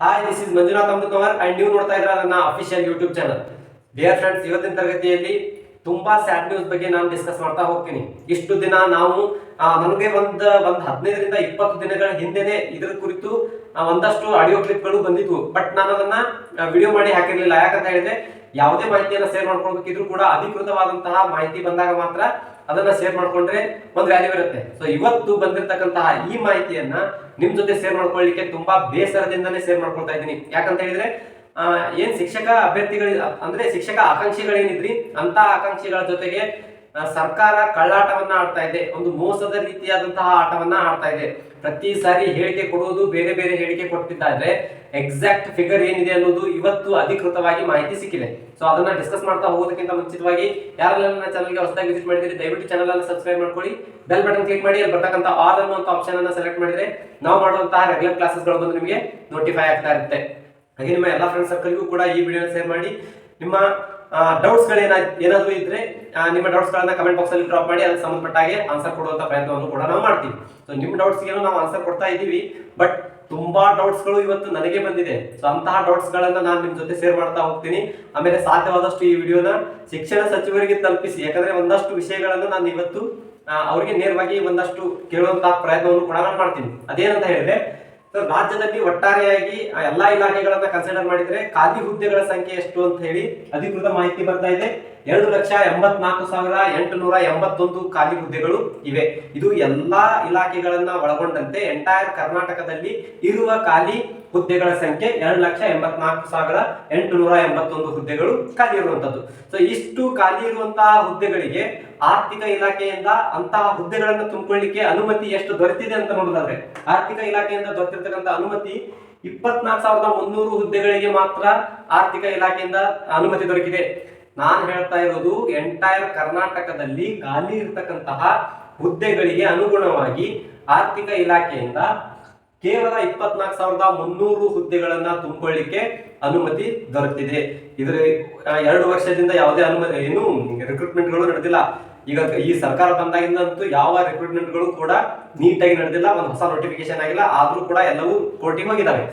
Hi this is Manjunath Amrutavar and ನೀವು ನೋಡ್ತಾ ಇದ್ರ ನನ್ನ official YouTube channel dear friends ಇವತ್ತಿನ ತರಗತಿಯಲ್ಲಿ ತುಂಬಾ ಸ್ಯಾಡ್ ನ್ಯೂಸ್ ಬಗ್ಗೆ ನಾನು ಡಿಸ್ಕಸ್ ಮಾಡ್ತಾ ಹೋಗ್ತೀನಿ. ಇಷ್ಟು ದಿನ ನಾವು ನನಗೆ ಒಂದ್ ಒಂದ್ ಹದಿನೈದರಿಂದ ಇಪ್ಪತ್ತು ದಿನಗಳ ಹಿಂದೆನೆ ಇದ್ರ ಕುರಿತು ಒಂದಷ್ಟು ಆಡಿಯೋ ಕ್ಲಿಪ್ಗಳು ಬಂದಿದ್ವು. ಬಟ್ ನಾನು ಅದನ್ನ ವಿಡಿಯೋ ಮಾಡಿ ಹಾಕಿರ್ಲಿಲ್ಲ. ಯಾಕಂತ ಹೇಳಿದ್ರೆ, ಯಾವುದೇ ಮಾಹಿತಿಯನ್ನು ಶೇರ್ ಮಾಡ್ಕೊಳ್ಬೇಕಿದ್ರು ಕೂಡ ಅಧಿಕೃತವಾದಂತಹ ಮಾಹಿತಿ ಬಂದಾಗ ಮಾತ್ರ ಅದನ್ನ ಶೇರ್ ಮಾಡ್ಕೊಂಡ್ರೆ ಒಂದ್ ವ್ಯಾಲ್ಯೂ ಇರುತ್ತೆ. ಸೊ ಇವತ್ತು ಬಂದಿರತಕ್ಕಂತಹ ಈ ಮಾಹಿತಿಯನ್ನ ನಿಮ್ ಜೊತೆ ಶೇರ್ ಮಾಡ್ಕೊಳ್ಳಿಕ್ಕೆ ತುಂಬಾ ಬೇಸರದಿಂದನೇ ಶೇರ್ ಮಾಡ್ಕೊಳ್ತಾ ಇದ್ದೀನಿ. ಯಾಕಂತ ಹೇಳಿದ್ರೆ ಏನ್ ಶಿಕ್ಷಕ ಅಭ್ಯರ್ಥಿಗಳ, ಅಂದ್ರೆ ಶಿಕ್ಷಕ ಆಕಾಂಕ್ಷಿಗಳೇನಿದ್ರಿ ಅಂತ ಆಕಾಂಕ್ಷಿಗಳ ಜೊತೆಗೆ ಸರ್ಕಾರ ಕಳ್ಳಾಟವನ್ನ ಆಡ್ತಾ ಇದೆ, ಒಂದು ಮೋಸದ ರೀತಿಯಾದಂತಹ ಆಟವನ್ನ ಆಡ್ತಾ ಇದೆ. ಪ್ರತಿ ಸಾರಿ ಹೇಳಿಕೆ ಕೊಡುವುದು ಬೇರೆ ಬೇರೆ ಹೇಳಿಕೆ ಕೊಟ್ಟಿದ್ದಾದ್ರೆ ಎಕ್ಸಾಕ್ಟ್ ಫಿಗರ್ ಏನಿದೆ ಅನ್ನೋದು ಇವತ್ತು ಅಧಿಕೃತವಾಗಿ ಮಾಹಿತಿ ಸಿಕ್ಕಿದೆ. ಸೊ ಅದನ್ನ ಡಿಸ್ಕಸ್ ಮಾಡ್ತಾ ಹೋಗೋದಕ್ಕಿಂತ ಮುಂಚಿತವಾಗಿ ಯಾರೆಲ್ಲ ನನ್ನ ಚಾನಲ್ಗೆ ಹೊಸದಾಗಿ ವಿಸಿಟ್ ಮಾಡಿದ್ರೆ ದಯವಿಟ್ಟು ಚಾನಲ್ ಅನ್ನು ಸಬ್ಸ್ಕ್ರೈಬ್ ಮಾಡ್ಕೊಳ್ಳಿ. ಬೆಲ್ ಬಟನ್ ಕ್ಲಿಕ್ ಮಾಡಿ, ಅಲ್ಲಿ ಬರ್ತಕ್ಕಂಥ ಆಲ್ ಅನ್ನುವಂಥ ಆಪ್ಷನ್ ಅನ್ನ ಸೆಲೆಕ್ಟ್ ಮಾಡಿದ್ರೆ ನಾವು ಮಾಡುವಂತಹ ರೆಗ್ಯುಲರ್ ಕ್ಲಾಸಸ್ಗಳು ಬಂದು ನಿಮಗೆ ನೋಟಿಫೈ ಆಗ್ತಾ ಇರುತ್ತೆ. ಹಾಗೆ ನಿಮ್ಮ ಎಲ್ಲ ಫ್ರೆಂಡ್ ಸರ್ಕಲ್ಗೂ ಕೂಡ ಈ ವಿಡಿಯೋನ ಶೇರ್ ಮಾಡಿ. ನಿಮ್ಮ ಡೌಟ್ಸ್ ಗಳೇನ ಏನಾದರೂ ಇದ್ರೆ ನಿಮ್ಮ ಡೌಟ್ಸ್ ಗಳನ್ನ ಕಮೆಂಟ್ ಬಾಕ್ಸ್ ಅಲ್ಲಿ ಡ್ರಾಪ್ ಮಾಡಿ ಅದಕ್ಕೆ ಸಂಬಂಧಪಟ್ಟ ಹಾಗೆ ಆನ್ಸರ್ ಕೊಡುವಂತ ಪ್ರಯತ್ನವನ್ನು ಕೂಡ ನಾವು ಮಾಡ್ತೀವಿ. ಸೊ ನಿಮ್ಮ ಡೌಟ್ಸ್ಗೆ ನಾವು ಆನ್ಸರ್ ಕೊಡ್ತಾ ಇದ್ದೀವಿ ಬಟ್ ತುಂಬಾ ಡೌಟ್ಸ್ಗಳು ಇವತ್ತು ನನಗೆ ಬಂದಿದೆ. ಸೊ ಅಂತಹ ಡೌಟ್ಸ್ ಗಳನ್ನ ನಾನು ನಿಮ್ಮ ಜೊತೆ ಶೇರ್ ಮಾಡ್ತಾ ಹೋಗ್ತೀನಿ. ಆಮೇಲೆ ಸಾಧ್ಯವಾದಷ್ಟು ಈ ವಿಡಿಯೋನ ಶಿಕ್ಷಣ ಸಚಿವರಿಗೆ ತಲುಪಿಸಿ, ಯಾಕಂದ್ರೆ ಒಂದಷ್ಟು ವಿಷಯಗಳನ್ನು ನಾನು ಇವತ್ತು ಅವರಿಗೆ ನೇರವಾಗಿ ಒಂದಷ್ಟು ಕೇಳುವಂತಹ ಪ್ರಯತ್ನವನ್ನು ಕೂಡ ನಾನು ಮಾಡ್ತೀನಿ. ಅದೇನಂತ ಹೇಳಿದ್ರೆ ಸೊ ರಾಜ್ಯದಲ್ಲಿ ಒಟ್ಟಾರೆಯಾಗಿ ಎಲ್ಲಾ ಇಲಾಖೆಗಳನ್ನ ಕನ್ಸಿಡರ್ ಮಾಡಿದ್ರೆ ಖಾಲಿ ಹುದ್ದೆಗಳ ಸಂಖ್ಯೆ ಎಷ್ಟು ಅಂತ ಹೇಳಿ ಅಧಿಕೃತ ಮಾಹಿತಿ ಬರ್ತಾ ಇದೆ. ಎರಡು ಲಕ್ಷ ಎಂಬತ್ನಾಲ್ಕು ಸಾವಿರ ಎಂಟುನೂರ ಎಂಬತ್ತೊಂದು ಖಾಲಿ ಹುದ್ದೆಗಳು ಇವೆ. ಇದು ಎಲ್ಲಾ ಇಲಾಖೆಗಳನ್ನ ಒಳಗೊಂಡಂತೆ ಎಂಟೈರ್ ಕರ್ನಾಟಕದಲ್ಲಿ ಇರುವ ಖಾಲಿ ಹುದ್ದೆಗಳ ಸಂಖ್ಯೆ ಎರಡು ಲಕ್ಷ ಎಂಬತ್ನಾಲ್ಕು ಸಾವಿರ ಎಂಟುನೂರ ಎಂಬತ್ತೊಂದು ಹುದ್ದೆಗಳು ಖಾಲಿ ಇರುವಂತದ್ದು. ಸೊ ಇಷ್ಟು ಖಾಲಿ ಇರುವಂತಹ ಹುದ್ದೆಗಳಿಗೆ ಆರ್ಥಿಕ ಇಲಾಖೆಯಿಂದ ಅಂತಹ ಹುದ್ದೆಗಳನ್ನು ತುಂಬಿಕೊಳ್ಳಿಕ್ಕೆ ಅನುಮತಿ ಎಷ್ಟು ದೊರೆತಿದೆ ಅಂತ ನೋಡೋದಾದ್ರೆ, ಆರ್ಥಿಕ ಇಲಾಖೆಯಿಂದ ದೊರೆತಿರ್ತಕ್ಕಂಥ ಅನುಮತಿ ಇಪ್ಪತ್ನಾಲ್ಕು ಸಾವಿರದ ಮುನ್ನೂರು ಹುದ್ದೆಗಳಿಗೆ ಮಾತ್ರ ಆರ್ಥಿಕ ಇಲಾಖೆಯಿಂದ ಅನುಮತಿ ದೊರಕಿದೆ. ನಾನು ಹೇಳ್ತಾ ಇರೋದು ಎಂಟೈರ್ ಕರ್ನಾಟಕದಲ್ಲಿ ಖಾಲಿ ಇರತಕ್ಕಂತಹ ಹುದ್ದೆಗಳಿಗೆ ಅನುಗುಣವಾಗಿ ಆರ್ಥಿಕ ಇಲಾಖೆಯಿಂದ ಕೇವಲ ಇಪ್ಪತ್ನಾಲ್ಕು ಸಾವಿರದ ಮುನ್ನೂರು ಹುದ್ದೆಗಳನ್ನ ತುಂಬಿಕೊಳ್ಳಿಕ್ಕೆ ಅನುಮತಿ ದೊರೆತಿದೆ. ಇದರ ಎರಡು ವರ್ಷದಿಂದ ಯಾವುದೇ ಅನುಮತಿ, ಏನು ರಿಕ್ರೂಟ್ಮೆಂಟ್ಗಳು ನಡೆದಿಲ್ಲ. ಈಗ ಈ ಸರ್ಕಾರ ಬಂದಾಗಿಂದಂತೂ ಯಾವ ರಿಕ್ರೂಟ್ಮೆಂಟ್ಗಳು ಕೂಡ ನೀಟಾಗಿ ನಡೆದಿಲ್ಲ, ಒಂದು ಹೊಸ ನೋಟಿಫಿಕೇಶನ್ ಆಗಿಲ್ಲ, ಆದರೂ ಕೂಡ ಎಲ್ಲವೂ ಕೋರ್ಟಿಗೆ ಹೋಗಿದ್ದಾವೆ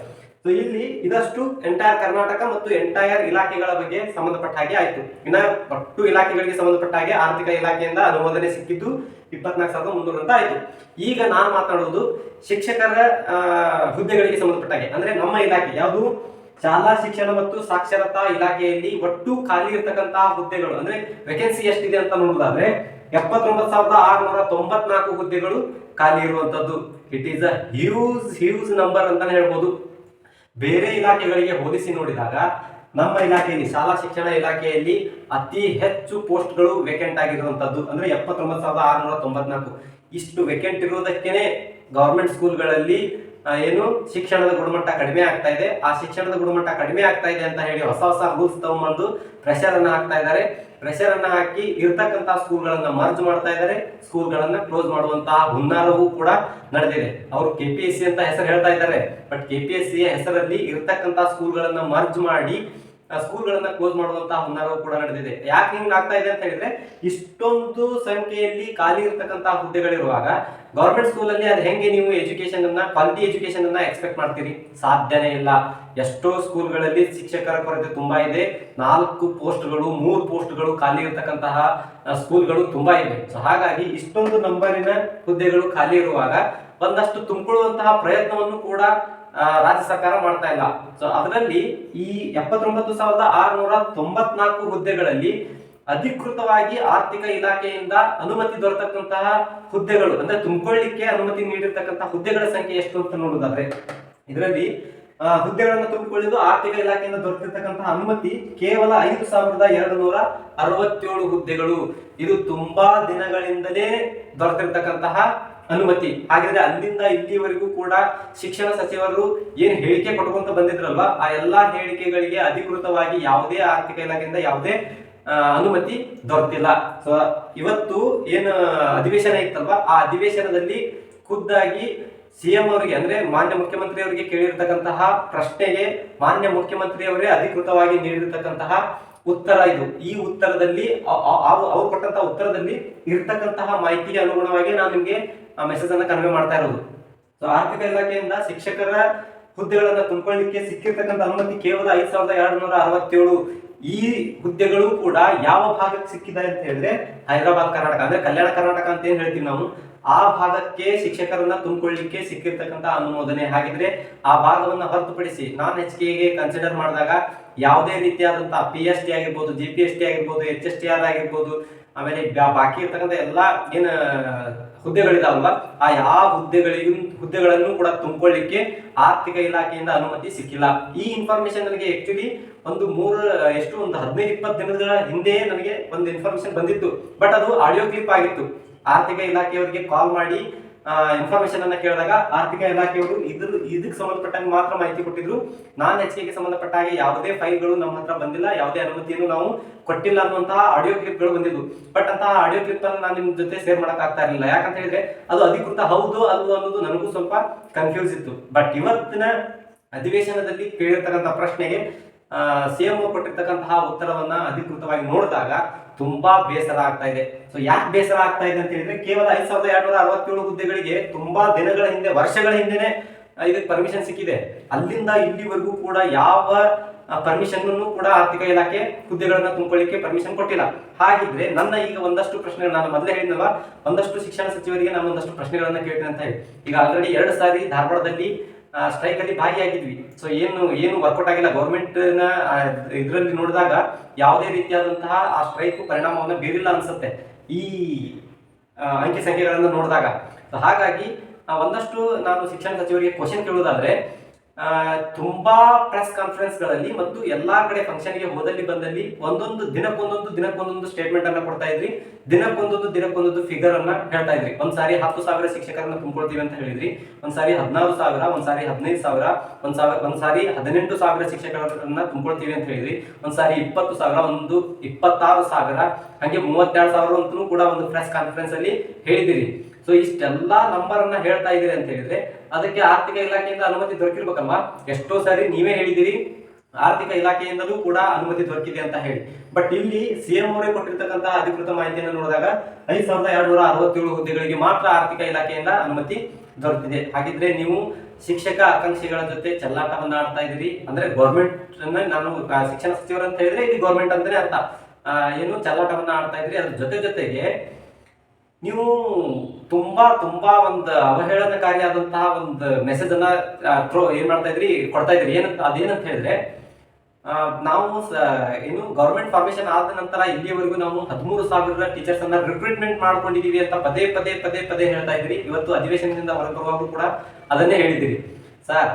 ಸೊ ಇಲ್ಲಿ ಇದಷ್ಟು ಎಂಟೈರ್ ಕರ್ನಾಟಕ ಮತ್ತು ಎಂಟೈರ್ ಇಲಾಖೆಗಳ ಬಗ್ಗೆ ಸಂಬಂಧಪಟ್ಟ ಹಾಗೆ ಆಯ್ತು. ಇನ್ನ ಒಟ್ಟು ಇಲಾಖೆಗಳಿಗೆ ಸಂಬಂಧಪಟ್ಟ ಹಾಗೆ ಆರ್ಥಿಕ ಇಲಾಖೆಯಿಂದ ಅನುಮೋದನೆ ಸಿಕ್ಕಿದ್ದು ಇಪ್ಪತ್ನಾಲ್ಕು ಸಾವಿರದ ಮುನ್ನೂರು ಅಂತ ಆಯ್ತು. ಈಗ ನಾನು ಮಾತಾಡೋದು ಶಿಕ್ಷಕರ ಹುದ್ದೆಗಳಿಗೆ ಸಂಬಂಧಪಟ್ಟ ಹಾಗೆ. ಅಂದ್ರೆ ನಮ್ಮ ಇಲಾಖೆ, ಯಾವುದು? ಶಾಲಾ ಶಿಕ್ಷಣ ಮತ್ತು ಸಾಕ್ಷರತಾ ಇಲಾಖೆಯಲ್ಲಿ ಒಟ್ಟು ಖಾಲಿ ಇರತಕ್ಕಂತಹ ಹುದ್ದೆಗಳು. ಅಂದ್ರೆ ವೇಕೆನ್ಸಿ ಎಷ್ಟಿದೆ ಅಂತ ನೋಡೋದಾದ್ರೆ ಎಪ್ಪತ್ತೊಂಬತ್ತು ಸಾವಿರದ ಆರುನೂರ ತೊಂಬತ್ನಾಲ್ಕು ಹುದ್ದೆಗಳು ಖಾಲಿ ಇರುವಂತದ್ದು it is a huge huge number ಅಂತಾನೆ ಹೇಳ್ಬೋದು. ಬೇರೆ ಇಲಾಖೆಗಳಿಗೆ ಹೋಲಿಸಿ ನೋಡಿದಾಗ ನಮ್ಮ ಇಲಾಖೆಯಲ್ಲಿ ಶಾಲಾ ಶಿಕ್ಷಣ ಇಲಾಖೆಯಲ್ಲಿ ಅತಿ ಹೆಚ್ಚು ಪೋಸ್ಟ್ಗಳು ವೇಕೆಂಟ್ ಆಗಿರುವಂತದ್ದು ಅಂದ್ರೆ ಎಪ್ಪತ್ತೊಂಬತ್ತು ಸಾವಿರದ ಆರುನೂರ ತೊಂಬತ್ನಾಲ್ಕು. ಇಷ್ಟು ವೇಕೆಂಟ್ ಇರೋದಕ್ಕೇನೆ ಗೌರ್ಮೆಂಟ್ ಸ್ಕೂಲ್ಗಳಲ್ಲಿ ಏನು ಶಿಕ್ಷಣದ ಗುಣಮಟ್ಟ ಕಡಿಮೆ ಆಗ್ತಾ ಇದೆ. ಆ ಶಿಕ್ಷಣದ ಗುಣಮಟ್ಟ ಕಡಿಮೆ ಆಗ್ತಾ ಇದೆ ಅಂತ ಹೇಳಿ ಹೊಸ ಹೊಸ ರೂಲ್ಸ್ ತಗೊಂಡ್ಬಂದು ಪ್ರೆಷರ್ ಅನ್ನ ಹಾಕ್ತಾ ಇದ್ದಾರೆ. ಪ್ರೆಷರ್ ಅನ್ನ ಹಾಕಿ ಇರ್ತಕ್ಕಂತಹ ಸ್ಕೂಲ್ಗಳನ್ನ ಮರ್ಜ್ ಮಾಡ್ತಾ ಇದ್ದಾರೆ ಸ್ಕೂಲ್ಗಳನ್ನ ಕ್ಲೋಸ್ ಮಾಡುವಂತಹ ಹುನ್ನಾರವೂ ಕೂಡ ನಡೆದಿದೆ. ಅವರು ಕೆ ಪಿ ಎಸ್ ಸಿ ಅಂತ ಹೆಸರು ಹೇಳ್ತಾ ಇದ್ದಾರೆ. But K P S C ಹೆಸರಲ್ಲಿ ಇರ್ತಕ್ಕಂತಹ ಸ್ಕೂಲ್ಗಳನ್ನ ಮರ್ಜ್ ಮಾಡಿ ಸ್ಕೂಲ್ಗಳನ್ನ ಕ್ಲೋಸ್ ಮಾಡುವಂತಹ ಹುನ್ನಾರವು ಕೂಡ ನಡೆದಿದೆ. ಯಾಕೆ ಹಿಂಗ್ ಆಗ್ತಾ ಇದೆ ಅಂತ ಹೇಳಿದ್ರೆ, ಇಷ್ಟೊಂದು ಸಂಖ್ಯೆಯಲ್ಲಿ ಖಾಲಿ ಇರತಕ್ಕಂತಹ ಹುದ್ದೆಗಳಿರುವಾಗ ಗೌರ್ಮೆಂಟ್ ಸ್ಕೂಲಲ್ಲಿ ಅದು ಹೆಂಗೆ ನೀವು ಎಜುಕೇಶನ್ ಅನ್ನ ಕ್ವಾಲಿಟಿ ಎಜುಕೇಶನ್ ಅನ್ನ ಎಕ್ಸ್ಪೆಕ್ಟ್ ಮಾಡ್ತೀರಿ? ಸಾಧ್ಯನೇ ಇಲ್ಲ. ಎಷ್ಟೋ ಸ್ಕೂಲ್ಗಳಲ್ಲಿ ಶಿಕ್ಷಕರ ಕೊರತೆ ತುಂಬಾ ಇದೆ. ನಾಲ್ಕು ಪೋಸ್ಟ್ಗಳು, ಮೂರು ಪೋಸ್ಟ್ಗಳು ಖಾಲಿ ಇರತಕ್ಕಂತಹ ಸ್ಕೂಲ್ಗಳು ತುಂಬಾ ಇವೆ. ಸೊ ಹಾಗಾಗಿ ಇಷ್ಟೊಂದು ನಂಬರಿನ ಹುದ್ದೆಗಳು ಖಾಲಿ ಇರುವಾಗ ಒಂದಷ್ಟು ತುಂಬಿಕೊಳ್ಳುವಂತಹ ಪ್ರಯತ್ನವನ್ನು ಕೂಡ ರಾಜ್ಯ ಸರ್ಕಾರ ಮಾಡ್ತಾ ಇಲ್ಲ. ಸೊ ಅದರಲ್ಲಿ ಈ ಎಪ್ಪತ್ತೊಂಬತ್ತು ಸಾವಿರದ ಆರುನೂರ ತೊಂಬತ್ನಾಲ್ಕು ಹುದ್ದೆಗಳಲ್ಲಿ ಅಧಿಕೃತವಾಗಿ ಆರ್ಥಿಕ ಇಲಾಖೆಯಿಂದ ಅನುಮತಿ ದೊರೆತಕ್ಕಂತಹ ಹುದ್ದೆಗಳು, ಅಂದ್ರೆ ತುಂಬಿಕೊಳ್ಳಿಕ್ಕೆ ಅನುಮತಿ ನೀಡಿರ್ತಕ್ಕಂತಹ ಹುದ್ದೆಗಳ ಸಂಖ್ಯೆ ಎಷ್ಟು ಅಂತ ನೋಡೋದಾದ್ರೆ ಇದರಲ್ಲಿ ಹುದ್ದೆಗಳನ್ನು ತುಂಬಿಕೊಳ್ಳಲು ಆರ್ಥಿಕ ಇಲಾಖೆಯಿಂದ ದೊರೆತಿರ್ತಕ್ಕಂತಹ ಅನುಮತಿ ಕೇವಲ ಐದು ಸಾವಿರದ ಎರಡು ನೂರ ಅರವತ್ತೇಳು ಹುದ್ದೆಗಳು. ಇದು ತುಂಬಾ ದಿನಗಳಿಂದಲೇ ದೊರೆತಿರ್ತಕ್ಕಂತಹ ಅನುಮತಿ. ಹಾಗಿದ್ರೆ ಅಲ್ಲಿಂದ ಇಲ್ಲಿವರೆಗೂ ಕೂಡ ಶಿಕ್ಷಣ ಸಚಿವರು ಏನ್ ಹೇಳಿಕೆ ಕೊಟ್ಕೊಂತ ಬಂದಿದ್ರಲ್ವಾ, ಆ ಎಲ್ಲಾ ಹೇಳಿಕೆಗಳಿಗೆ ಅಧಿಕೃತವಾಗಿ ಯಾವುದೇ ಆರ್ಥಿಕ ಇಲಾಖೆಯಿಂದ ಯಾವುದೇ ಅನುಮತಿ ದೊರೆತಿಲ್ಲ. ಸೊ ಇವತ್ತು ಏನು ಅಧಿವೇಶನ ಇತ್ತಲ್ವ, ಆ ಅಧಿವೇಶನದಲ್ಲಿ ಖುದ್ದಾಗಿ ಸಿಎಂ ಅವರಿಗೆ, ಅಂದ್ರೆ ಮಾನ್ಯ ಮುಖ್ಯಮಂತ್ರಿ ಅವರಿಗೆ ಕೇಳಿರ್ತಕ್ಕಂತಹ ಪ್ರಶ್ನೆಗೆ ಮಾನ್ಯ ಮುಖ್ಯಮಂತ್ರಿ ಅವರೇ ಅಧಿಕೃತವಾಗಿ ನೀಡಿರ್ತಕ್ಕಂತಹ ಉತ್ತರ ಇದು. ಈ ಉತ್ತರದಲ್ಲಿ ಅವ್ರು ಕೊಟ್ಟಂತಹ ಉತ್ತರದಲ್ಲಿ ಇರ್ತಕ್ಕಂತಹ ಮಾಹಿತಿಗೆ ಅನುಗುಣವಾಗಿ ನಾನು ನಿಮ್ಗೆ ಆ ಮೆಸೇಜ್ ಅನ್ನ ಕನ್ವೆ ಮಾಡ್ತಾ ಇರೋದು. ಸೊ ಆರ್ಥಿಕ ಇಲಾಖೆಯಿಂದ ಶಿಕ್ಷಕರ ಹುದ್ದೆಗಳನ್ನ ತುಂಬಿಕೊಳ್ಳಲಿಕ್ಕೆ ಸಿಕ್ಕಿರ್ತಕ್ಕಂಥ ಅನುಮತಿ ಕೇವಲ ಐದ್ ಸಾವಿರದ ಎರಡು ನೂರ ಅರವತ್ತೇಳು ಈ ಹುದ್ದೆಗಳು ಕೂಡ ಯಾವ ಭಾಗಕ್ಕೆ ಸಿಕ್ಕಿದೆ ಅಂತ ಹೇಳಿದ್ರೆ ಹೈದರಾಬಾದ್ ಕರ್ನಾಟಕ, ಅಂದ್ರೆ ಕಲ್ಯಾಣ ಕರ್ನಾಟಕ ಅಂತ ಏನ್ ಹೇಳ್ತೀವಿ ನಾವು? ಆ ಭಾಗಕ್ಕೆ ಶಿಕ್ಷಕರನ್ನ ತುಂಬಿಕೊಳ್ಳಿಕ್ಕೆ ಸಿಕ್ಕಿರ್ತಕ್ಕಂಥ ಅನುಮೋದನೆ ಹಾಗಿದ್ರೆ ಆ ಭಾಗವನ್ನ ಹೊರತುಪಡಿಸಿ ನಾನ್ ಎಚ್ಗೆ ಕನ್ಸಿಡರ್ ಮಾಡಿದಾಗ ಯಾವುದೇ ರೀತಿಯಾದಂತಹ ಪಿ ಎಸ್ ಟಿ ಆಗಿರ್ಬೋದು ಜಿ ಪಿ ಎಸ್ ಟಿ ಆಗಿರ್ಬೋದು ಎಚ್ ಎಸ್ ಟಿ ಆರ್ ಆಗಿರ್ಬೋದು, ಆಮೇಲೆ ಬಾಕಿ ಇರ್ತಕ್ಕಂಥ ಎಲ್ಲಾ ಏನ ಹುದ್ದೆಗಳಿದಾವಲ್ವ? ಆ ಯಾವ ಹುದ್ದೆಗಳಿಗೂ ಹುದ್ದೆಗಳನ್ನು ಕೂಡ ತುಂಬಿಕೊಳ್ಳಿಕ್ಕೆ ಆರ್ಥಿಕ ಇಲಾಖೆಯಿಂದ ಅನುಮತಿ ಸಿಕ್ಕಿಲ್ಲ. ಈ ಇನ್ಫಾರ್ಮೇಶನ್ ನನಗೆ ಆಕ್ಚುಲಿ ಒಂದು ಮೂರು, ಎಷ್ಟು, ಒಂದು ಹದಿನೈದು, ಇಪ್ಪತ್ತು ದಿನಗಳ ಹಿಂದೆ ನನಗೆ ಒಂದು ಇನ್ಫಾರ್ಮೇಶನ್ ಬಂದಿತ್ತು. ಬಟ್ ಅದು ಆಡಿಯೋ ಕ್ಲಿಪ್ ಆಗಿತ್ತು. ಆರ್ಥಿಕ ಇಲಾಖೆಯವರಿಗೆ ಕಾಲ್ ಮಾಡಿ ಇನ್ಫಾರ್ಮೇಶನ್ ಅನ್ನ ಕೇಳಿದಾಗ ಆರ್ಥಿಕ ಇಲಾಖೆಯವರು ಇದ್ರ ಇದಕ್ಕೆ ಸಂಬಂಧಪಟ್ಟಂಗೆ ಮಾತ್ರ ಮಾಹಿತಿ ಕೊಟ್ಟಿದ್ರು. ನಾನ್ ಎಚ್ಗೆ ಸಂಬಂಧಪಟ್ಟ ಹಾಗೆ ಯಾವುದೇ ಫೈಲ್ಗಳು ನಮ್ಮ ಹತ್ರ ಬಂದಿಲ್ಲ. ಯಾವುದೇ ಅನುಮತಿಯನ್ನು ನಾವು ಕೊಟ್ಟಿಲ್ಲ ಅನ್ನುವಂತಹ ಆಡಿಯೋ ಕ್ಲಿಪ್ಗಳು ಬಂದಿದ್ವು. ಬಟ್ ಅಂತಹ ಆಡಿಯೋ ಕ್ಲಿಪ್ ಅನ್ನು ನಾನು ನಿಮ್ ಜೊತೆ ಶೇರ್ ಮಾಡಕ್ ಆಗ್ತಾ ಇರಲಿಲ್ಲ. ಯಾಕಂತ ಹೇಳಿದ್ರೆ ಅದು ಅಧಿಕೃತ ಹೌದು ಅಲ್ವೋ ಅನ್ನೋದು ನನಗೂ ಸ್ವಲ್ಪ ಕನ್ಫ್ಯೂಸ್ ಇತ್ತು. ಬಟ್ ಇವತ್ತಿನ ಅಧಿವೇಶನದಲ್ಲಿ ಕೇಳಿರ್ತಕ್ಕಂಥ ಪ್ರಶ್ನೆಗೆ ಸಿಎಂ ಕೊಟ್ಟಿರ್ತಕ್ಕಂತಹ ಉತ್ತರವನ್ನ ಅಧಿಕೃತವಾಗಿ ನೋಡಿದಾಗ ತುಂಬಾ ಬೇಸರ ಆಗ್ತಾ ಇದೆ. ಸೊ ಯಾಕೆ ಬೇಸರ ಆಗ್ತಾ ಇದೆ ಅಂತ ಹೇಳಿದ್ರೆ ಕೇವಲ ಐದ್ ಸಾವಿರದ ಎರಡ್ನೂರ ಅರವತ್ತೇಳು ಹುದ್ದೆಗಳಿಗೆ ತುಂಬಾ ದಿನಗಳ ಹಿಂದೆ, ವರ್ಷಗಳ ಹಿಂದೆನೆ ಇದಕ್ಕೆ ಪರ್ಮಿಷನ್ ಸಿಕ್ಕಿದೆ. ಅಲ್ಲಿಂದ ಇಲ್ಲಿವರೆಗೂ ಕೂಡ ಯಾವ ಪರ್ಮಿಷನ್ ಕೂಡ ಆರ್ಥಿಕ ಇಲಾಖೆ ಹುದ್ದೆಗಳನ್ನ ತುಂಬಿಕೊಳ್ಳಿಕ್ಕೆ ಪರ್ಮಿಷನ್ ಕೊಟ್ಟಿಲ್ಲ. ಹಾಗಿದ್ರೆ ನನ್ನ ಈಗ ಒಂದಷ್ಟು ಪ್ರಶ್ನೆಗಳು ನಾನು ಮೊದಲೇ ಹೇಳಿದ್ನಲ್ಲ, ಒಂದಷ್ಟು ಶಿಕ್ಷಣ ಸಚಿವರಿಗೆ ನಾನು ಒಂದಷ್ಟು ಪ್ರಶ್ನೆಗಳನ್ನ ಕೇಳ್ತೀನಿ ಅಂತ ಹೇಳಿ. ಈಗ ಆಲ್ರೆಡಿ ಎರಡು ಸಾರಿ ಧಾರವಾಡದಲ್ಲಿ ಸ್ಟ್ರೈಕ್ ಅಲ್ಲಿ ಭಾಗಿಯಾಗಿದ್ವಿ. ಸೊ ಏನು ಏನು ವರ್ಕೌಟ್ ಆಗಿಲ್ಲ. ಗೌರ್ಮೆಂಟ್ನ ಇದರಲ್ಲಿ ನೋಡಿದಾಗ ಯಾವುದೇ ರೀತಿಯಾದಂತಹ ಆ ಸ್ಟ್ರೈಕ್ ಪರಿಣಾಮವನ್ನು ಬೀರಿಲ್ಲ ಅನ್ಸುತ್ತೆ. ಈ ಅಂಕಿ ಸಂಖ್ಯೆಗಳನ್ನು ನೋಡಿದಾಗ. ಹಾಗಾಗಿ ಒಂದಷ್ಟು ನಾನು ಶಿಕ್ಷಣ ಸಚಿವರಿಗೆ ಕ್ವಶನ್ ಕೇಳೋದಾದ್ರೆ ಆ, ತುಂಬಾ ಪ್ರೆಸ್ ಕಾನ್ಫರೆನ್ಸ್ಗಳಲ್ಲಿ ಮತ್ತು ಎಲ್ಲಾ ಕಡೆ ಫಂಕ್ಷನ್ಗೆ ಹೋದಲ್ಲಿ ಬಂದಲ್ಲಿ ಒಂದೊಂದು ದಿನಕ್ಕೊಂದೊಂದು ದಿನಕ್ಕೊಂದೊಂದು ಸ್ಟೇಟ್ಮೆಂಟ್ ಅನ್ನ ಕೊಡ್ತಾ ಇದ್ರಿ. ದಿನಕ್ಕೊಂದೊಂದು ದಿನಕ್ಕೊಂದೊಂದು ಫಿಗರ್ ಅನ್ನ ಹೇಳ್ತಾ ಇದ್ರಿ. ಒಂದ್ಸಾರಿ ಹತ್ತು ಸಾವಿರ ಶಿಕ್ಷಕರನ್ನ ತುಂಬಿಕೊಳ್ತೀವಿ ಅಂತ ಹೇಳಿದ್ರಿ. ಒಂದ್ಸಾರಿ ಹದಿನಾರು ಸಾವಿರ, ಒಂದ್ಸಾರಿ ಹದಿನೈದು ಸಾವಿರ ಒಂದ್ ಸಾವಿರ ಒಂದ್ಸಾರಿ ಹದಿನೆಂಟು ಸಾವಿರ ಶಿಕ್ಷಕರನ್ನ ತುಂಬಿಕೊಳ್ತೀವಿ ಅಂತ ಹೇಳಿದ್ರಿ. ಒಂದ್ಸಾರಿ ಇಪ್ಪತ್ತು ಸಾವಿರ, ಒಂದು ಇಪ್ಪತ್ತಾರು ಸಾವಿರ, ಹಂಗೆ ಮೂವತ್ತೆರಡು ಸಾವಿರ ಅಂತೂ ಕೂಡ ಒಂದು ಪ್ರೆಸ್ ಕಾನ್ಫರೆನ್ಸ್ ಅಲ್ಲಿ ಹೇಳಿದಿರಿ ಸೊ ಇಷ್ಟೆಲ್ಲಾ ನಂಬರ್ ಅನ್ನ ಹೇಳ್ತಾ ಇದೀರಿ ಅಂತ ಹೇಳಿದ್ರೆ ಅದಕ್ಕೆ ಆರ್ಥಿಕ ಇಲಾಖೆಯಿಂದ ಅನುಮತಿ ದೊರಕಿರ್ಬೇಕಲ್ವಾ ಎಷ್ಟೋ ಸಾರಿ ನೀವೇ ಹೇಳಿದಿರಿ ಆರ್ಥಿಕ ಇಲಾಖೆಯಿಂದಲೂ ಕೂಡ ಅನುಮತಿ ದೊರಕಿದೆ ಅಂತ ಹೇಳಿ. ಬಟ್ ಇಲ್ಲಿ ಸಿಎಂ ಅವರೇ ಕೊಟ್ಟಿರ್ತಕ್ಕಂತಹ ಅಧಿಕೃತ ಮಾಹಿತಿಯನ್ನು ನೋಡಿದಾಗ ಐದ್ ಸಾವಿರದ ಎರಡ್ನೂರ ಅರವತ್ತೇಳು ಹುದ್ದೆಗಳಿಗೆ ಮಾತ್ರ ಆರ್ಥಿಕ ಇಲಾಖೆಯಿಂದ ಅನುಮತಿ ದೊರಕಿದೆ. ಹಾಗಿದ್ರೆ ನೀವು ಶಿಕ್ಷಕ ಆಕಾಂಕ್ಷಿಗಳ ಜೊತೆ ಚೆಲ್ಲಾಟವನ್ನ ಆಡ್ತಾ ಇದ್ದೀರಿ. ಅಂದ್ರೆ ಗೌರ್ಮೆಂಟ್ ನಾನು ಶಿಕ್ಷಣ ಸಚಿವರು ಅಂತ ಹೇಳಿದ್ರೆ ಇಲ್ಲಿ ಗೌರ್ಮೆಂಟ್ ಅಂತಾನೆ ಅರ್ಥ. ಏನು ಚೆಲ್ಲಾಟವನ್ನ ಆಡ್ತಾ ಇದ್ರಿ ಅದ್ರ ಜೊತೆ ಜೊತೆಗೆ ನೀವು ತುಂಬಾ ತುಂಬಾ ಒಂದು ಅವಹೇಳನಕಾರಿಯಾದಂತಹ ಒಂದು ಮೆಸೇಜ್ ಅನ್ನ ಥ್ರೋ ಏನ್ ಮಾಡ್ತಾ ಇದ್ರಿ, ಕೊಡ್ತಾ ಇದ್ರಿ. ಏನಂತ, ಅದೇನಂತ ಹೇಳಿದ್ರೆ ನಾವು ಏನು ಗೌರ್ಮೆಂಟ್ ಫಾರ್ಮೇಶನ್ ಆದ ನಂತರ ಇಲ್ಲಿಯವರೆಗೂ ನಾವು ಹದಿಮೂರು ಸಾವಿರ ಟೀಚರ್ಸ್ ಅನ್ನ ರಿಕ್ರೂಟ್ಮೆಂಟ್ ಮಾಡ್ಕೊಂಡಿದೀವಿ ಅಂತ ಪದೇ ಪದೇ ಪದೇ ಪದೇ ಹೇಳ್ತಾ ಇದ್ರಿ. ಇವತ್ತು ಅಧಿವೇಶನದಿಂದ ಹೊರಬರುವಾಗಲೂ ಕೂಡ ಅದನ್ನೇ ಹೇಳಿದಿರಿ ಸರ್,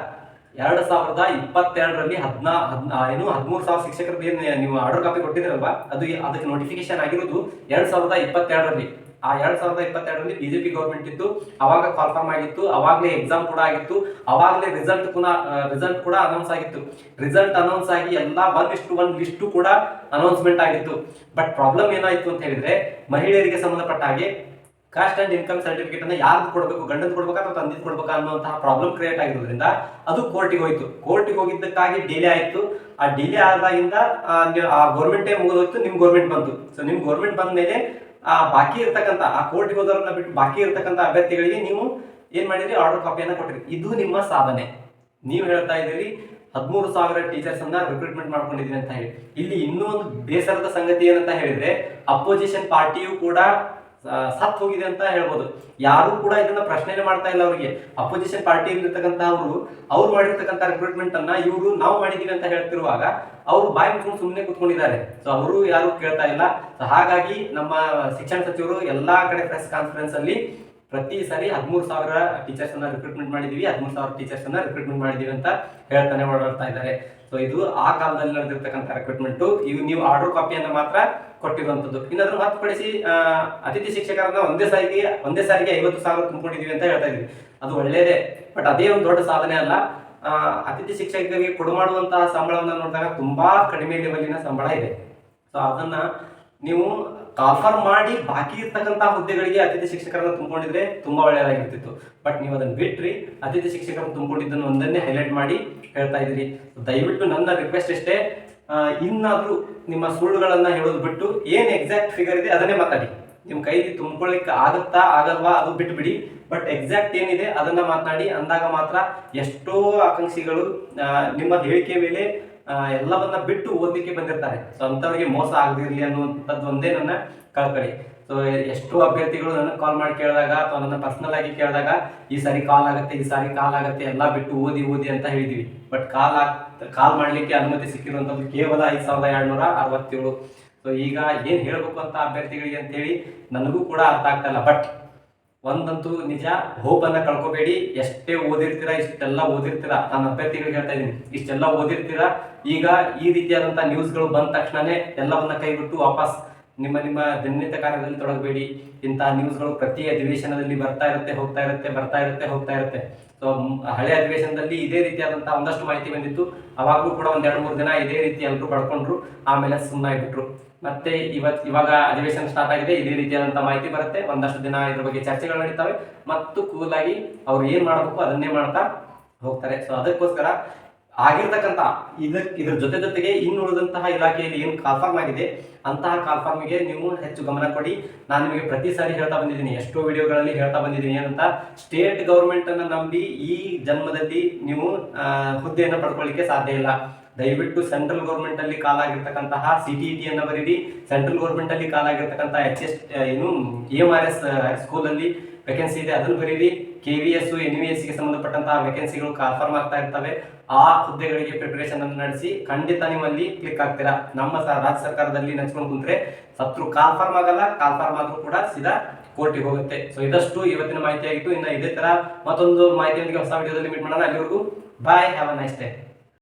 ಎರಡ್ ಸಾವಿರದ ಇಪ್ಪತ್ತೆರಡರಲ್ಲಿ ಹದಿನಾ, ಹದ್ನಾ, ಏನು ಹದಿಮೂರು ಸಾವಿರ ಶಿಕ್ಷಕರದ್ದು ಏನು ನೀವು ಆರ್ಡರ್ ಕಾಪಿ ಕೊಟ್ಟಿದ್ರಲ್ವಾ ಅದು ಅದಕ್ಕೆ ನೋಟಿಫಿಕೇಶನ್ ಆಗಿರೋದು ಎರಡ್ ಸಾವಿರದ ಇಪ್ಪತ್ತೆರಡರಲ್ಲಿ. ಆ ಎರಡ್ ಸಾವಿರದ ಇಪ್ಪತ್ತೆರಡರಲ್ಲಿ ಬಿಜೆಪಿ ಗೌರ್ಮೆಂಟ್ ಇತ್ತು, ಅವಾಗ ಕನ್ಫರ್ಮ್ ಆಗಿತ್ತು, ಅವಾಗಲೇ ಎಕ್ಸಾಮ್ ಕೂಡ ಆಗಿತ್ತು, ಅವಾಗಲೇ ರಿಸಲ್ಟ್ ಕೂಡ ರಿಸಲ್ಟ್ ಕೂಡ ಅನೌನ್ಸ್ ಆಗಿತ್ತು. ರಿಸಲ್ಟ್ ಅನೌನ್ಸ್ ಆಗಿ ಎಲ್ಲಾ ಒನ್ ಇಷ್ಟು ಒನ್ ಲಿಸ್ಟು ಕೂಡ ಅನೌನ್ಸ್ಮೆಂಟ್ ಆಗಿತ್ತು. ಬಟ್ ಪ್ರಾಬ್ಲಮ್ ಏನಾಯ್ತು ಅಂತ ಹೇಳಿದ್ರೆ, ಮಹಿಳೆಯರಿಗೆ ಸಂಬಂಧಪಟ್ಟ ಹಾಗೆ ಕಾಸ್ಟ್ ಅಂಡ್ ಇನ್ಕಮ್ ಸರ್ಟಿಫಿಕೇಟ್ ಅನ್ನ ಯಾರ್ದು ಕೊಡಬೇಕು ಗಂಡದ್ ಕೊಡ್ಬೇಕಾ ಅಥವಾ ತಂದಿದ್ ಕೊಡ್ಬೇಕಾ ಅನ್ನುವಂತಹ ಪ್ರಾಬ್ಲಮ್ ಕ್ರಿಯೇಟ್ ಆಗಿರೋದ್ರಿಂದ ಅದು ಕೋರ್ಟಿಗೆ ಹೋಯ್ತು. ಕೋರ್ಟಿಗೆ ಹೋಗಿದ್ದಕ್ಕಾಗಿ ಡಿಲೇ ಆಯ್ತು. ಆ ಡಿಲೇ ಆದಾಗಿಂದ, ಆ ಗೌರ್ಮೆಂಟೇ ಮುಗಿದೋಯ್ತು, ನಿಮ್ ಗೌರ್ಮೆಂಟ್ ಬಂತು. ಸೊ ನಿಮ್ ಗೌರ್ಮೆಂಟ್ ಬಂದ ಮೇಲೆ ಆ ಬಾಕಿ ಇರ್ತಕ್ಕಂಥ ಆ ಕೋರ್ಟ್ಗೆ ಹೋದವ್ರನ್ನ ಬಿಟ್ಟು ಬಾಕಿ ಇರ್ತಕ್ಕಂಥ ಅಭ್ಯರ್ಥಿಗಳಿಗೆ ನೀವು ಏನ್ ಮಾಡಿದ್ರಿ? ಆರ್ಡರ್ ಕಾಪಿಯನ್ನು ಕೊಟ್ಟಿರಿ. ಇದು ನಿಮ್ಮ ಸಾಧನೆ. ನೀವು ಹೇಳ್ತಾ ಇದ್ದೀರಿ, ಹದಿಮೂರು ಸಾವಿರ ಟೀಚರ್ಸ್ ಅನ್ನ ರಿಕ್ರೂಟ್ಮೆಂಟ್ ಮಾಡ್ಕೊಂಡಿದ್ದೀನಿ ಅಂತ ಹೇಳಿ. ಇಲ್ಲಿ ಇನ್ನೂ ಒಂದು ಬೇಸರದ ಸಂಗತಿ ಏನಂತ ಹೇಳಿದ್ರೆ ಅಪೋಸಿಷನ್ ಪಾರ್ಟಿಯು ಕೂಡ ಸತ್ ಹೋಗಿದೆ ಅಂತ ಹೇಳ್ಬೋದು. ಯಾರು ಕೂಡ ಇದನ್ನ ಪ್ರಶ್ನೆ ಮಾಡ್ತಾ ಇಲ್ಲ ಅವರಿಗೆ. ಅಪೋಸಿಷನ್ ಪಾರ್ಟಿ ಇರ್ತಕ್ಕಂಥ ಅವರು, ಅವ್ರು ಮಾಡಿರ್ತಕ್ಕಂಥ ರಿಕ್ರೂಟ್ಮೆಂಟ್ ಅನ್ನ ಇವರು ನಾವು ಮಾಡಿದೀವಿ ಅಂತ ಹೇಳ್ತಿರುವಾಗ ಅವರು ಬಾಯಿ ಮುಚ್ಕೊಂಡು ಸುಮ್ಮನೆ ಕುತ್ಕೊಂಡಿದ್ದಾರೆ. ಸೊ ಅವರು ಯಾರು ಕೇಳ್ತಾ ಇಲ್ಲ. ಸೊ ಹಾಗಾಗಿ ನಮ್ಮ ಶಿಕ್ಷಣ ಸಚಿವರು ಎಲ್ಲಾ ಕಡೆ ಪ್ರೆಸ್ ಕಾನ್ಫರೆನ್ಸ್ ಅಲ್ಲಿ ಪ್ರತಿ ಸಾರಿ ಹದಿಮೂರು ಸಾವಿರ ಟೀಚರ್ಸ್ ಅನ್ನ ರಿಕ್ರೂಟ್ಮೆಂಟ್ ಮಾಡಿದೀವಿ, ಹದಿಮೂರು ಸಾವಿರ ಟೀಚರ್ಸ್ ಅನ್ನ ರಿಕ್ರೂಟ್ಮೆಂಟ್ ಮಾಡಿದೀವಿ ಅಂತ ಹೇಳ್ತಾನೆ ಓಡಾಡ್ತಾ ಇದ್ದಾರೆ. ಸೊ ಇದು ಆ ಕಾಲದಲ್ಲಿ ನಡೆದಿರ್ತಕ್ಕಂಥ ರಿಕ್ರೂಟ್ಮೆಂಟ್ ಇವು ನೀವು ಆರ್ಡರ್ ಕಾಪಿಯನ್ನ ಮಾತ್ರ ಕೊಟ್ಟಿರುವಂತದ್ದು ಇನ್ನಾದ್ರೂ ಹೊರತುಪಡಿಸಿ ಅತಿಥಿ ಶಿಕ್ಷಕರನ್ನ ಒಂದೇ ಸಾರಿಗೆ ಒಂದೇ ಸಾರಿಗೆ ಐವತ್ತು ಸಾವಿರ ತುಂಬಿಕೊಂಡಿದೀವಿ ಅಂತ ಹೇಳ್ತಾ ಇದ್ವಿ ಅದು ಒಳ್ಳೇದೇ ಬಟ್ ಅದೇ ಒಂದು ದೊಡ್ಡ ಸಾಧನೆ ಅಲ್ಲ. ಅತಿಥಿ ಶಿಕ್ಷಕರಿಗೆ ಕೊಡು ಮಾಡುವಂತಹ ಸಂಬಳವನ್ನು ನೋಡಿದಾಗ ತುಂಬಾ ಕಡಿಮೆ ಲೆವೆಲಿನ ಸಂಬಳ ಇದೆ. ಸೊ ಅದನ್ನ ನೀವು ಕಾಫರ್ ಮಾಡಿ ಬಾಕಿ ಇರ್ತಕ್ಕಂತಹ ಹುದ್ದೆಗಳಿಗೆ ಅತಿಥಿ ಶಿಕ್ಷಕರನ್ನ ತುಂಬಿಕೊಂಡಿದ್ರೆ ತುಂಬಾ ಒಳ್ಳೆಯದಾಗಿರ್ತಿತ್ತು ಬಟ್ ನೀವು ಅದನ್ನ ಬಿಟ್ರಿ, ಅತಿಥಿ ಶಿಕ್ಷಕರನ್ನು ತುಂಬಿಕೊಂಡಿದ್ದನ್ನು ಒಂದನ್ನೇ ಹೈಲೈಟ್ ಮಾಡಿ ಹೇಳ್ತಾ ಇದ್ದೀರಿ. ದಯವಿಟ್ಟು ನನ್ನ ರಿಕ್ವೆಸ್ಟ್ ಇಷ್ಟೇ ಇನ್ನಾದ್ರೂ ನಿಮ್ಮ ಸುಳ್ಳುಗಳನ್ನ ಹೇಳೋದು ಬಿಟ್ಟು ಏನ್ ಎಕ್ಸಾಕ್ಟ್ ಫಿಗರ್ ಇದೆ ಅದನ್ನೇ ಮಾತಾಡಿ. ನಿಮ್ ಕೈಗೆ ತುಂಬಿಕೊಳ್ಳಿಕ್ಕೆ ಆಗುತ್ತಾ ಆಗಲ್ವಾ ಅದು ಬಿಟ್ಬಿಡಿ. ಬಟ್ ಎಕ್ಸಾಕ್ಟ್ ಏನಿದೆ ಅದನ್ನ ಮಾತನಾಡಿ ಅಂದಾಗ ಮಾತ್ರ ಎಷ್ಟೋ ಆಕಾಂಕ್ಷಿಗಳು ನಿಮ್ಮ ಹೇಳಿಕೆ ಮೇಲೆ ಎಲ್ಲವನ್ನ ಬಿಟ್ಟು ಓದಲಿಕ್ಕೆ ಬಂದಿರ್ತಾರೆ. ಸೊ ಅಂಥವ್ರಿಗೆ ಮೋಸ ಆಗದಿರಲಿ ಅನ್ನುವಂಥದ್ದು ಒಂದೇ ನನ್ನ ಕಳಕಳಿ. ಸೊ ಎಷ್ಟೋ ಅಭ್ಯರ್ಥಿಗಳು ನನ್ನ ಕಾಲ್ ಮಾಡಿ ಕೇಳಿದಾಗ ಅಥವಾ ನನ್ನ ಪರ್ಸನಲ್ ಆಗಿ ಕೇಳಿದಾಗ, ಈ ಸಾರಿ ಕಾಲ್ ಆಗುತ್ತೆ, ಈ ಸಾರಿ ಕಾಲ್ ಆಗುತ್ತೆ, ಎಲ್ಲ ಬಿಟ್ಟು ಓದಿ ಓದಿ ಅಂತ ಹೇಳಿದೀವಿ. ಬಟ್ ಕಾಲ್ ಕಾಲ್ ಮಾಡಲಿಕ್ಕೆ ಅನುಮತಿ ಸಿಕ್ಕಿರುವಂಥದ್ದು ಕೇವಲ ಐದು ಸಾವಿರದ ಎರಡ್ನೂರ ಅರವತ್ತೇಳು. ಸೊ ಈಗ ಏನು ಹೇಳಬೇಕು ಅಂತ ಅಭ್ಯರ್ಥಿಗಳಿಗೆ ಅಂತೇಳಿ, ನನಗೂ ಕೂಡ ಅರ್ಥ ಆಗ್ತಾ ಇಲ್ಲ. ಬಟ್ ಒಂದಂತೂ ನಿಜ ಹೋಪ್ ಅನ್ನ ಕಳ್ಕೊಬೇಡಿ. ಎಷ್ಟೇ ಓದಿರ್ತೀರಾ, ಇಷ್ಟೆಲ್ಲ ಓದಿರ್ತೀರಾ. ನಾನು ಅಭ್ಯರ್ಥಿಗಳಿಗೆ ಹೇಳ್ತಾ ಇದ್ದೀನಿ, ಇಷ್ಟೆಲ್ಲ ಓದಿರ್ತೀರಾ. ಈಗ ಈ ರೀತಿಯಾದಂತಹ ನ್ಯೂಸ್ಗಳು ಬಂದ ತಕ್ಷಣನೇ ಎಲ್ಲವನ್ನ ಕೈಬಿಟ್ಟು ವಾಪಸ್ ನಿಮ್ಮ ನಿಮ್ಮ ದಿನನಿತ್ಯ ಕಾರ್ಯದಲ್ಲಿ ತೊಡಗಬೇಡಿ. ಇಂತಹ ನ್ಯೂಸ್ಗಳು ಪ್ರತಿ ಅಧಿವೇಶನದಲ್ಲಿ ಬರ್ತಾ ಇರುತ್ತೆ, ಹೋಗ್ತಾ ಇರುತ್ತೆ, ಬರ್ತಾ ಇರುತ್ತೆ, ಹೋಗ್ತಾ ಇರುತ್ತೆ. ಸೊ ಹಳೆ ಅಧಿವೇಶನದಲ್ಲಿ ಇದೇ ರೀತಿಯಾದಂತಹ ಒಂದಷ್ಟು ಮಾಹಿತಿ ಬಂದಿತ್ತು. ಅವಾಗಲೂ ಕೂಡ ಒಂದ್ ಎರಡು, ಮೂರು ದಿನ ಇದೇ ರೀತಿ ಎಲ್ಲರೂ ಪಡ್ಕೊಂಡ್ರು. ಆಮೇಲೆ ಸುಮ್ಮನಾಗ್ಬಿಟ್ರು ಮತ್ತೆ ಇವತ್, ಇವಾಗ ಅಧಿವೇಶನ ಸ್ಟಾರ್ಟ್ ಆಗಿದೆ. ಇದೇ ರೀತಿಯಾದಂತಹ ಮಾಹಿತಿ ಬರುತ್ತೆ. ಒಂದಷ್ಟು ದಿನ ಇದ್ರ ಬಗ್ಗೆ ಚರ್ಚೆಗಳು ನಡೀತವೆ. ಮತ್ತು ಕೂಲ್ ಆಗಿ ಅವ್ರು ಏನ್ ಮಾಡಬೇಕು ಅದನ್ನೇ ಮಾಡ್ತಾ ಹೋಗ್ತಾರೆ. ಸೊ ಅದಕ್ಕೋಸ್ಕರ ಆಗಿರ್ತಕ್ಕಂಥ ಇದಕ್ ಇದ್ರ ಜೊತೆ ಜೊತೆಗೆ ಇನ್ನುಳಿದಂತಹ ಇಲಾಖೆಯಲ್ಲಿ ಏನು ಕಾಲ್ಫಾರ್ಮ್ ಆಗಿದೆ, ಅಂತಹ ಕಾಲ್ಫಾರ್ಮ್ಗೆ ನೀವು ಹೆಚ್ಚು ಗಮನ ಕೊಡಿ. ನಾನು ನಿಮಗೆ ಪ್ರತಿ ಸಾರಿ ಹೇಳ್ತಾ ಬಂದಿದ್ದೀನಿ, ಎಷ್ಟೋ ವಿಡಿಯೋಗಳಲ್ಲಿ ಹೇಳ್ತಾ ಬಂದಿದ್ದೀನಿ ಏನಂತ. ಸ್ಟೇಟ್ ಗೌರ್ಮೆಂಟ್ ಅನ್ನು ನಂಬಿ ಈ ಜನ್ಮದಲ್ಲಿ ನೀವು ಹುದ್ದೆಯನ್ನು ಪಡ್ಕೊಳ್ಳಿಕ್ಕೆ ಸಾಧ್ಯ ಇಲ್ಲ. ದಯವಿಟ್ಟು ಸೆಂಟ್ರಲ್ ಗೌರ್ಮೆಂಟ್ ಅಲ್ಲಿ ಕಾಲಾಗಿರ್ತಕ್ಕಂತಹ ಸಿ ಟಿ ಟಿ ಅನ್ನ ಬರೀರಿ. ಸೆಂಟ್ರಲ್ ಗೌರ್ಮೆಂಟ್ ಅಲ್ಲಿ ಕಾಲಾಗಿರ್ತಕ್ಕಂತಹ ಎಚ್ ಎಸ್ ಏನು ಎ ಆರ್ ಎಸ್ ಸ್ಕೂಲ್ ಅಲ್ಲಿ ವೇಕೆನ್ಸಿ ಇದೆ, ಅದನ್ನು ಬರೀರಿ. K V S N V ಎಸ್ಗೆ ಸಂಬಂಧಪಟ್ಟಂತಹ ವೇಕೆನ್ಸಿಗಳು ಕನ್ಫರ್ಮ್ ಆಗ್ತಾ ಇರ್ತವೆ. ಆ ಹುದ್ದೆಗಳಿಗೆ ಪ್ರಿಪರೇಷನ್ ಅನ್ನು ನಡೆಸಿ ಖಂಡಿತ ನಿಮ್ಮಲ್ಲಿ ಕ್ಲಿಕ್ ಆಗ್ತೀರಾ. ನಮ್ಮ ರಾಜ್ಯ ಸರ್ಕಾರದಲ್ಲಿ ನೆಚ್ಕೊಂಡು ಕುಂತ್ರೆ ಸತ್ರು ಕಾನ್ಫರ್ಮ್ ಆಗಲ್ಲ ಕಾನ್ಫರ್ಮ್ ಆದ್ರೂ ಕೂಡ ಸೀದಾ ಕೋರ್ಟಿಗೆ ಹೋಗುತ್ತೆ. ಸೊ ಇದಷ್ಟು ಇವತ್ತಿನ ಮಾಹಿತಿ ಆಗಿತ್ತು. ಇನ್ನು ಇದೇ ತರ ಮತ್ತೊಂದು ಮಾಹಿತಿಯೊಂದಿಗೆ ಹೊಸ ವಿಡಿಯೋದಲ್ಲಿ ಮೀಟ್ ಮಾಡೋಣ. ಅಲ್ಲಿವರೆಗೂ bye have a nice day